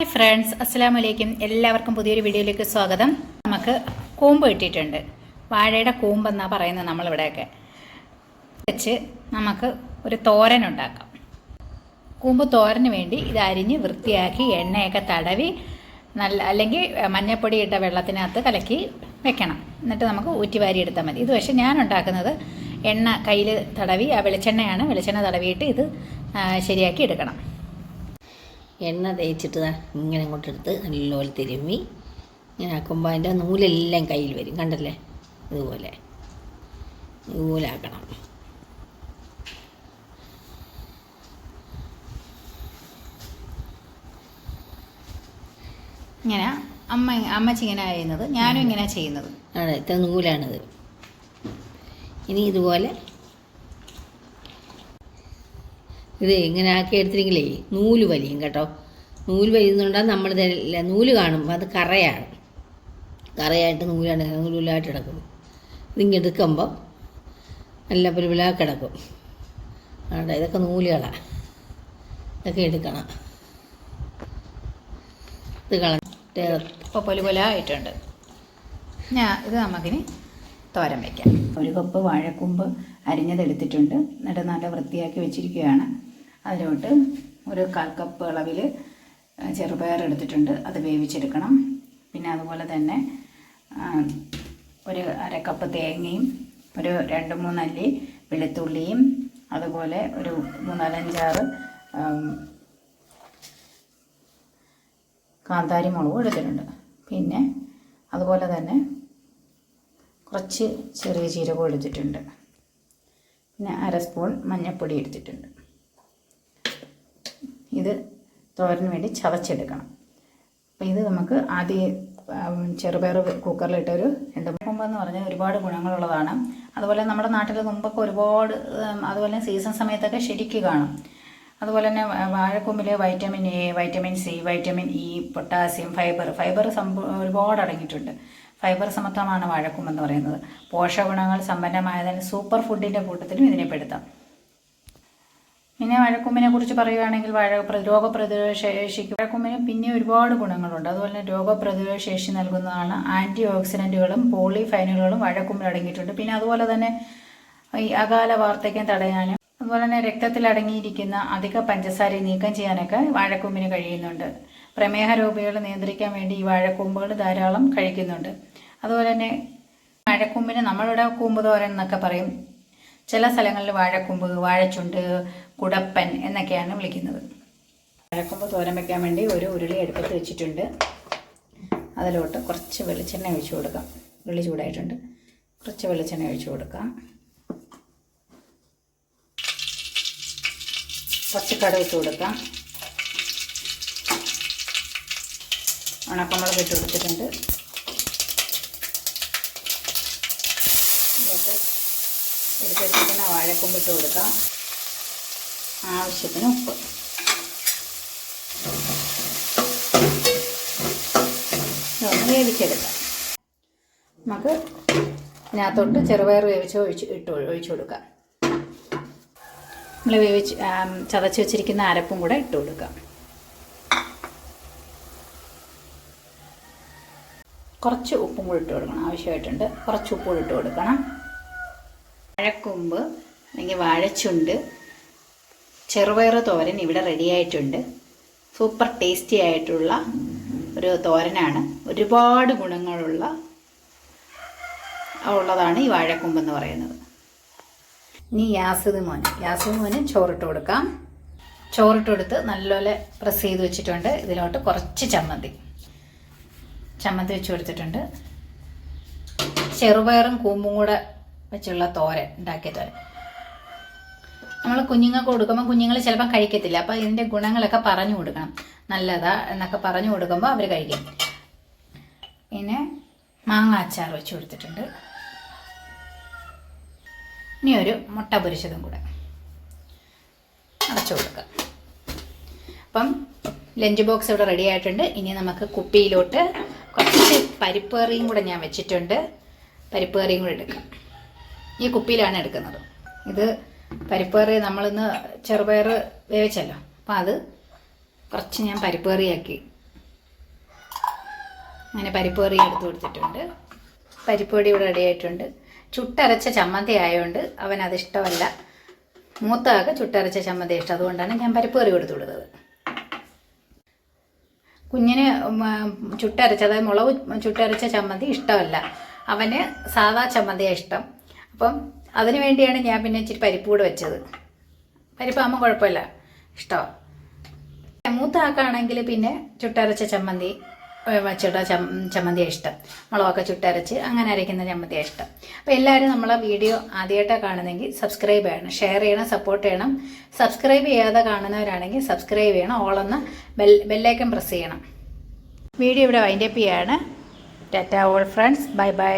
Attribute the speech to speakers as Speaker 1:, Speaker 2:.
Speaker 1: Hi friends അസ്സാം വലൈക്കും എല്ലാവർക്കും പുതിയൊരു വീഡിയോയിലേക്ക് സ്വാഗതം. നമുക്ക് കൂമ്പ് കിട്ടിയിട്ടുണ്ട്. വാഴയുടെ കൂമ്പെന്നാണ് പറയുന്നത് നമ്മളിവിടെയൊക്കെ. വെച്ച് നമുക്ക് ഒരു തോരൻ ഉണ്ടാക്കാം. കൂമ്പ് തോരന് വേണ്ടി ഇത് അരിഞ്ഞ് വൃത്തിയാക്കി എണ്ണയൊക്കെ തടവി നല്ല അല്ലെങ്കിൽ മഞ്ഞപ്പൊടി ഇട്ട വെള്ളത്തിനകത്ത് കലക്കി വെക്കണം. എന്നിട്ട് നമുക്ക് ഊറ്റി വാരി എടുത്താൽ മതി. ഇത് പക്ഷേ ഞാൻ ഉണ്ടാക്കുന്നത് എണ്ണ കയ്യിൽ തടവി ആ വെളിച്ചെണ്ണയാണ്. വെളിച്ചെണ്ണ തടവിയിട്ട് ഇത് ശരിയാക്കി എടുക്കണം.
Speaker 2: എണ്ണ തേച്ചിട്ട് ഇങ്ങനെ അങ്ങോട്ട് എടുത്ത് നല്ലപോലെ തിരുമ്മി. ഇങ്ങനെ ആക്കുമ്പോൾ അതിന്റെ നൂലെല്ലാം കയ്യിൽ വരും. കണ്ടല്ലേ? ഇതുപോലെ. ഇതുപോലെ ആക്കണം
Speaker 1: ഇങ്ങനെ അമ്മ അമ്മച്ചി ഇങ്ങനെ ചെയ്യുന്നത്. ഞാനും ഇങ്ങനെ ചെയ്യുന്നത്.
Speaker 2: അതെ ഇത്ര നൂലാണിത്. ഇനി ഇതുപോലെ ഇത് ഇങ്ങനെ ആക്കി എടുത്തിരിക്കില്ലേ? നൂൽ വലിയും കേട്ടോ. നൂൽ വലിയുന്നുണ്ടാകും നമ്മൾ ഇതല്ല നൂൽ കാണും. അത് കറയാണ്. കറയായിട്ട് നൂലാണ്. നൂലുലായിട്ട് കിടക്കും. ഇതിങ്ങനെ എടുക്കുമ്പോൾ നല്ല പുലിപിലാ കിടക്കും. ആണ്ട ഇതൊക്കെ നൂലുകളാണ് ഇതൊക്കെ എടുക്കണം. ഇത് കളഞ്ഞിട്ട്
Speaker 1: ഇപ്പോൾ പൊലുപൊല ആയിട്ടുണ്ട് ഞാൻ ഇത് നമുക്കിനി തോരൻ വയ്ക്കാം ഒരു കപ്പ് വാഴക്കുമ്പ് അരിഞ്ഞതെടുത്തിട്ടുണ്ട്. എന്നിട്ട് നല്ല വൃത്തിയാക്കി വെച്ചിരിക്കുകയാണ്. അതിലോട്ട് ഒരു കാൽ കപ്പ് അളവിൽ ചെറുപയർ എടുത്തിട്ടുണ്ട്. അത് വേവിച്ചെടുക്കണം. പിന്നെ അതുപോലെ തന്നെ ഒരു അര കപ്പ് തേങ്ങയും ഒരു രണ്ട് മൂന്നല്ലി വെളുത്തുള്ളിയും അതുപോലെ ഒരു മൂന്നാലഞ്ചാറ് കാന്താരി മുളകും എടുത്തിട്ടുണ്ട്. പിന്നെ അതുപോലെ തന്നെ കുറച്ച് ചെറിയ ജീരകവും എടുത്തിട്ടുണ്ട്. പിന്നെ അര സ്പൂൺ മഞ്ഞൾപ്പൊടി എടുത്തിട്ടുണ്ട്. ഇത് തോരന് വേണ്ടി ചതച്ചെടുക്കണം. അപ്പോൾ ഇത് നമുക്ക് ആദ്യം ചെറുപയർ കുക്കറിലിട്ടൊരു രണ്ട് രണ്ട് മുമ്പെന്ന് പറഞ്ഞാൽ ഒരുപാട് ഗുണങ്ങളുള്ളതാണ്. അതുപോലെ നമ്മുടെ നാട്ടിൽ മുമ്പൊക്കെ ഒരുപാട് അതുപോലെ സീസൺ സമയത്തൊക്കെ ശരിക്ക് കാണും. അതുപോലെ തന്നെ വാഴക്കൊമ്പിൽ vitamin A vitamin C vitamin E potassium fibre. Fibre സംഭ ഒരുപാട് അടങ്ങിയിട്ടുണ്ട്. ഫൈബർ സമത്വമാണ് വാഴക്കൊമ്പെന്ന് പറയുന്നത്. പോഷകഗുണങ്ങൾ സമ്പന്നമായതിന് സൂപ്പർ ഫുഡിന്റെ കൂട്ടത്തിലും ഇതിനെ പെടുത്താം. പിന്നെ വാഴക്കൊമ്പിനെ കുറിച്ച് പറയുകയാണെങ്കിൽ വാഴ രോഗ രോഗപ്രതിരോധ ശേഷിക്ക് വാഴക്കൊമ്പിന് പിന്നെ ഒരുപാട് ഗുണങ്ങളുണ്ട്. അതുപോലെ തന്നെ രോഗപ്രതിരോധ ശേഷി നൽകുന്നതാണ് ആന്റി ഓക്സിഡന്റുകളും പോളിഫൈനുകളും വാഴക്കൊമ്പിൽ അടങ്ങിയിട്ടുണ്ട്. പിന്നെ അതുപോലെ തന്നെ ഈ അകാല വാർദ്ധക്യം തടയാനും അതുപോലെ തന്നെ രക്തത്തിൽ അടങ്ങിയിരിക്കുന്ന അധിക പഞ്ചസാര നീക്കം ചെയ്യാനൊക്കെ വാഴക്കൊമ്പിന് കഴിയുന്നുണ്ട്. പ്രമേഹ രോഗികൾ നിയന്ത്രിക്കാൻ വേണ്ടി ഈ വാഴക്കൊമ്പുകൾ ധാരാളം കഴിക്കുന്നുണ്ട്. അതുപോലെ തന്നെ വാഴക്കൊമ്പിന് നമ്മളിവിടെ കൂമ്പ് തോരൻ എന്നൊക്കെ പറയും. ചില സ്ഥലങ്ങളിൽ വാഴക്കൊമ്പ് വാഴച്ചുണ്ട് കുടപ്പൻ എന്നൊക്കെയാണ് വിളിക്കുന്നത്. വാഴക്കൊമ്പ് തോരൻ വെക്കാൻ വേണ്ടി ഒരു ഉരുളി അടുപ്പത്ത് വെച്ചിട്ടുണ്ട്. അതിലോട്ട് കുറച്ച് വെളിച്ചെണ്ണ ഒഴിച്ചു കൊടുക്കാം. ഉള്ളി ചൂടായിട്ടുണ്ട്. കുറച്ച് വെളിച്ചെണ്ണ ഒഴിച്ചു കൊടുക്കാം. കുറച്ച് കടുക് കൊടുക്കാം. ഉണക്കമുളക് ഇട്ട് കൊടുത്തിട്ടുണ്ട്. എടുത്ത് വെച്ചിരിക്കുന്ന വാഴക്കൊമ്പ് ഇട്ട് കൊടുക്കാം. ആവശ്യത്തിന് ഉപ്പ്. വേവിച്ചെടുക്കാം. നമുക്ക് ഇതിനകത്തോട്ട് ചെറുപയർ വേവിച്ച് ഒഴിച്ച് ഇട്ട് ഒഴിച്ചു കൊടുക്കാം. നമ്മൾ വേവിച്ച് ചതച്ച് വെച്ചിരിക്കുന്ന അരപ്പും കൂടെ ഇട്ട് കൊടുക്കാം. കുറച്ച് ഉപ്പും കൂടി ഇട്ട് കൊടുക്കണം. ആവശ്യമായിട്ടുണ്ട്. കുറച്ച് ഉപ്പും കൂടി ഇട്ട് കൊടുക്കണം. വാഴക്കൊമ്പ് അല്ലെങ്കിൽ വാഴച്ചുണ്ട് ചെറുപയർ തോരൻ ഇവിടെ റെഡിയായിട്ടുണ്ട് സൂപ്പർ ടേസ്റ്റി ആയിട്ടുള്ള ഒരു തോരനാണ്. ഒരുപാട് ഗുണങ്ങളുള്ള ഉള്ളതാണ് ഈ വാഴക്കൊമ്പ് എന്ന് പറയുന്നത്. ഇനി യാസിദ് മോന് യാസിദ് മോന് ചോറിട്ട് കൊടുക്കാം. ചോറിട്ട് കൊടുത്ത് നല്ലപോലെ പ്രസ് ചെയ്ത് വെച്ചിട്ടുണ്ട്. ഇതിലോട്ട് കുറച്ച് ചമ്മന്തി. ചമ്മന്തി വെച്ച് കൊടുത്തിട്ടുണ്ട്. ചെറുപയറും കൂമ്പും കൂടെ വെച്ചുള്ള തോരൻ ഉണ്ടാക്കിയ തോരൻ. നമ്മൾ കുഞ്ഞുങ്ങൾക്ക് കൊടുക്കുമ്പോൾ കുഞ്ഞുങ്ങൾ ചിലപ്പോൾ കഴിക്കത്തില്ല. അപ്പോൾ ഇതിന്റെ ഗുണങ്ങളൊക്കെ പറഞ്ഞു കൊടുക്കണം. നല്ലതാ എന്നൊക്കെ പറഞ്ഞു കൊടുക്കുമ്പോൾ അവർ കഴിക്കും. പിന്നെ മാങ്ങ അച്ചാർ വെച്ച് കൊടുത്തിട്ടുണ്ട്. ഇനി ഒരു മുട്ട പൊരിച്ചതും കൂടെ അടച്ചു കൊടുക്കാം. അപ്പം ലഞ്ച് ബോക്സ് ഇവിടെ റെഡി ആയിട്ടുണ്ട്. ഇനി നമുക്ക് കുപ്പിയിലോട്ട് കുറച്ച് പരിപ്പ് കറിയും കൂടെ ഞാൻ വെച്ചിട്ടുണ്ട്. പരിപ്പ് കറിയും കൂടെ എടുക്കാം. ഈ കുപ്പിയിലാണ് എടുക്കുന്നത്. ഇത് പരിപ്പ് കറി നമ്മളിന്ന് ചെറുപയർ വേവിച്ചല്ലോ. അപ്പം അത് കുറച്ച് ഞാൻ പരിപ്പ് കറിയാക്കി അങ്ങനെ പരിപ്പ് കറി എടുത്തു കൊടുത്തിട്ടുണ്ട്. പരിപ്പ് കറി ഇവിടെ റെഡിയായിട്ടുണ്ട് ചുട്ടരച്ച ചമ്മന്തി ആയതുകൊണ്ട് അവൻ അതിഷ്ടമല്ല മൂത്തകൾക്ക് ചുട്ടരച്ച ചമ്മന്തി ഇഷ്ടം. അതുകൊണ്ടാണ് ഞാൻ പരിപ്പ് കറി കൊടുത്തു കൊടുത്തത്. കുഞ്ഞിന് ചുട്ടരച്ച അതായത് മുളക് ചുട്ടരച്ച ചമ്മന്തി ഇഷ്ടമല്ല. അവന് സാധാ ചമ്മന്തിയാണ് ഇഷ്ടം. അപ്പം അതിന് വേണ്ടിയാണ് ഞാൻ പിന്നെ ഇച്ചിരി പരിപ്പ് കൂടെ വെച്ചത്. പരിപ്പാകുമ്പോൾ കുഴപ്പമില്ല. ഇഷ്ടമാണ് മൂത്ത ആക്കാണെങ്കിൽ പിന്നെ ചുട്ടരച്ച ചമ്മന്തി വച്ചിട്ട ചമ്മന്തിയാണ് ഇഷ്ടം. മുളകൊക്കെ ചുട്ടരച്ച് അങ്ങനെ അരയ്ക്കുന്ന ചമ്മന്തിയാണ് ഇഷ്ടം. അപ്പോൾ എല്ലാവരും നമ്മളെ വീഡിയോ ആദ്യമായിട്ടാണ് കാണുന്നെങ്കിൽ സബ്സ്ക്രൈബ് ചെയ്യണം ഷെയർ ചെയ്യണം സപ്പോർട്ട് ചെയ്യണം. സബ്സ്ക്രൈബ് ചെയ്യാതെ കാണുന്നവരാണെങ്കിൽ സബ്സ്ക്രൈബ് ചെയ്യണം ഓളെന്ന് ബെൽ ബെല്ലേക്കൻ പ്രസ് ചെയ്യണം. വീഡിയോ ഇവിടെ വൈൻഡപ്പ് ചെയ്യാണ്. Tata all friends bye bye